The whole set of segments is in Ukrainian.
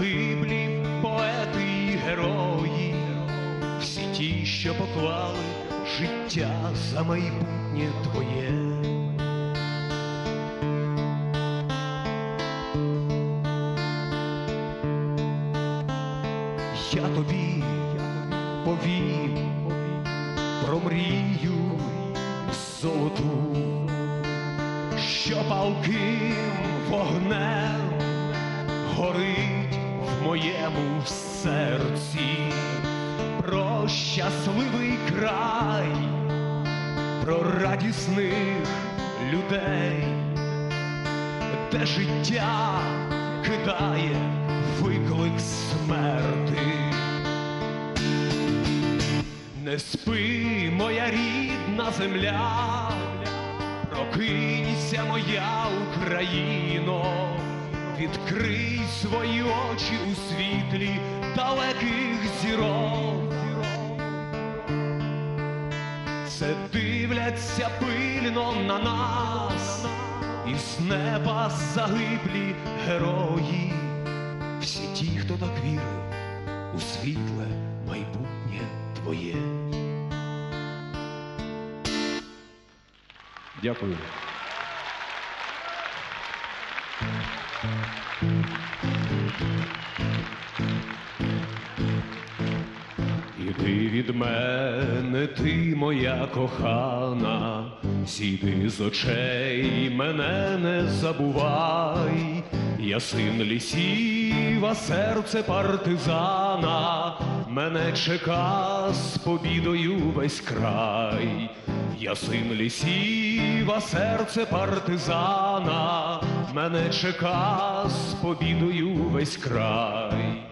загиблі поети і герої, всі ті, що поклали життя за майбутнє твоє. Я тобі повім про мрію золоту, що палким вогнем горить моєму серці, про щасливий край, про радісних людей, де життя кидає виклик смерти. Не спи, моя рідна земля, прокинься, моя Україно, відкрий свої очі у світлі далеких зірок. Це дивляться пильно на нас, із неба загиблі герої, всі ті, хто так вірив у світле майбутнє твоє. Дякую. Іди від мене, ти моя кохана, сіди з очей, мене не забувай, я син лісів, а серце партизана, мене чека з побідою весь край. Я син лісів, а серце партизана, мене чека з побідою весь край.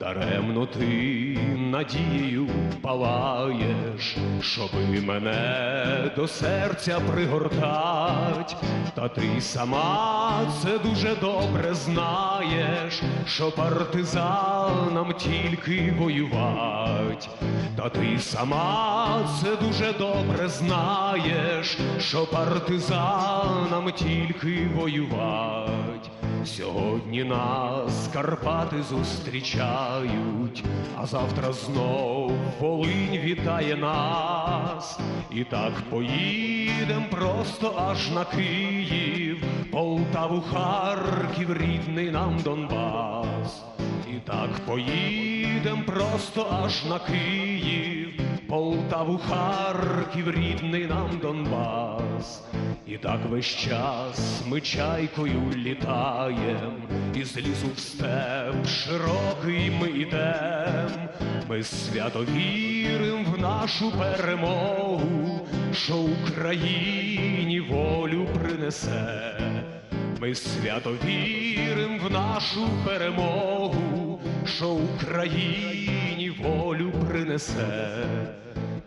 Даремно ти надією палаєш, щоби мене до серця пригортать, та ти сама це дуже добре знаєш, що партизанам тільки воювать, та ти сама це дуже добре знаєш, що партизанам тільки воювать. Сьогодні нас Карпати зустрічають, а завтра знов Волинь вітає нас. І так поїдем просто аж на Київ, Полтаву, Харків, рідний нам Донбас. І так поїдем просто аж на Київ, Полтаву, Харків, рідний нам Донбас. І так весь час ми чайкою літаєм, із лісу в степ широкий ми йдем. Ми свято вірим в нашу перемогу, що Україні волю принесе. Ми свято вірим в нашу перемогу, що Україні волю принесе.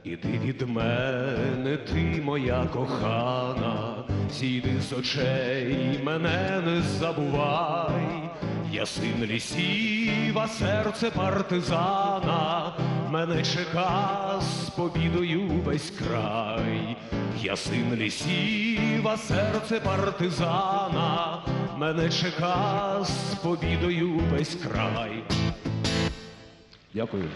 Іди від мене, ти моя кохана, зійди з очей, мене не забувай. Я син лісів, а серце партизана, мене чека з побідою весь край. Я син лісів, а серце партизана, мене чека з побідою весь край. Дякую.